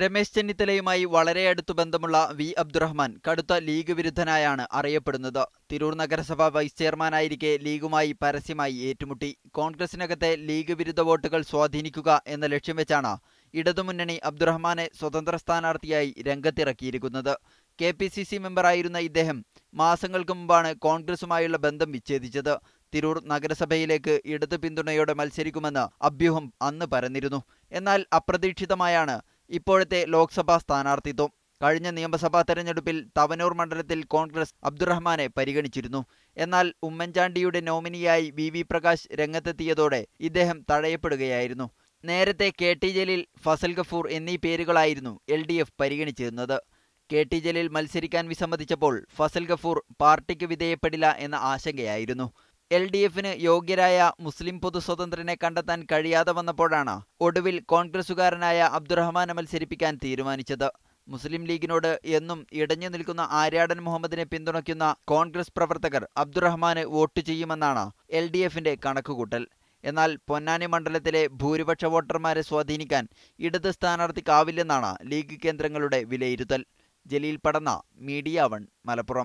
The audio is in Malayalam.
രമേശ് ചെന്നിത്തലയുമായി വളരെ അടുത്തു ബന്ധമുള്ള വി അബ്ദുറഹ്മാൻ കടുത്ത ലീഗ് വിരുദ്ധനായാണ് അറിയപ്പെടുന്നത്. തിരൂർ നഗരസഭ വൈസ് ചെയർമാനായിരിക്കെ ലീഗുമായി പരസ്യമായി ഏറ്റുമുട്ടി. കോൺഗ്രസിനകത്തെ ലീഗ് വിരുദ്ധ വോട്ടുകൾ സ്വാധീനിക്കുക എന്ന ലക്ഷ്യം വെച്ചാണ് ഇടതുമുന്നണി അബ്ദുറഹ്മാനെ സ്വതന്ത്ര സ്ഥാനാർത്ഥിയായി രംഗത്തിറക്കിയിരിക്കുന്നത്. കെ പി സി സി മെമ്പറായിരുന്ന ഇദ്ദേഹം മാസങ്ങൾക്ക് മുമ്പാണ് കോൺഗ്രസുമായുള്ള ബന്ധം വിച്ഛേദിച്ചത്. തിരൂർ നഗരസഭയിലേക്ക് ഇടതു പിന്തുണയോടെ മത്സരിക്കുമെന്ന് അഭ്യൂഹം അന്ന് പരന്നിരുന്നു. എന്നാൽ അപ്രതീക്ഷിതമായാണ് ഇപ്പോഴത്തെ ലോക്സഭാ സ്ഥാനാർത്ഥിത്വം. കഴിഞ്ഞ നിയമസഭാ തെരഞ്ഞെടുപ്പിൽ തവനൂർ മണ്ഡലത്തിൽ കോൺഗ്രസ് അബ്ദുറഹ്മാനെ പരിഗണിച്ചിരുന്നു. എന്നാൽ ഉമ്മൻചാണ്ടിയുടെ നോമിനിയായി വി. വി. പ്രകാശ് രംഗത്തെത്തിയതോടെ ഇദ്ദേഹം തഴയപ്പെടുകയായിരുന്നു. നേരത്തെ കെ. ടി. ജലീൽ ഫസൽ ഗഫൂർ എന്നീ പേരുകളായിരുന്നു എൽ. ഡി. എഫ് പരിഗണിച്ചിരുന്നത്. കെ. ടി. ജലീൽ മത്സരിക്കാൻ വിസമ്മതിച്ചപ്പോൾ ഫസൽ ഗഫൂർ പാർട്ടിക്ക് വിധേയപ്പെടില്ല എന്ന ആശങ്കയായിരുന്നു. എൽ ഡി എഫിന് യോഗ്യരായ മുസ്ലിം പൊതുസ്വതന്ത്രനെ കണ്ടെത്താൻ കഴിയാതെ വന്നപ്പോഴാണ് ഒടുവിൽ കോൺഗ്രസുകാരനായ അബ്ദുറഹ്മാനെ മത്സരിപ്പിക്കാൻ തീരുമാനിച്ചത്. മുസ്ലിം ലീഗിനോട് എന്നും ഇടഞ്ഞു നിൽക്കുന്ന ആര്യാടൻ മുഹമ്മദിനെ പിന്തുണയ്ക്കുന്ന കോൺഗ്രസ് പ്രവർത്തകർ അബ്ദുറഹ്മാന് വോട്ട് ചെയ്യുമെന്നാണ് എൽ ഡി എഫിന്റെ കണക്കുകൂട്ടൽ. എന്നാൽ പൊന്നാനി മണ്ഡലത്തിലെ ഭൂരിപക്ഷ വോട്ടർമാരെ സ്വാധീനിക്കാൻ ഇടത് സ്ഥാനാർത്ഥിക്കാവില്ലെന്നാണ് ലീഗ് കേന്ദ്രങ്ങളുടെ വിലയിരുത്തൽ. Jaleel Padanna media one Malappuram.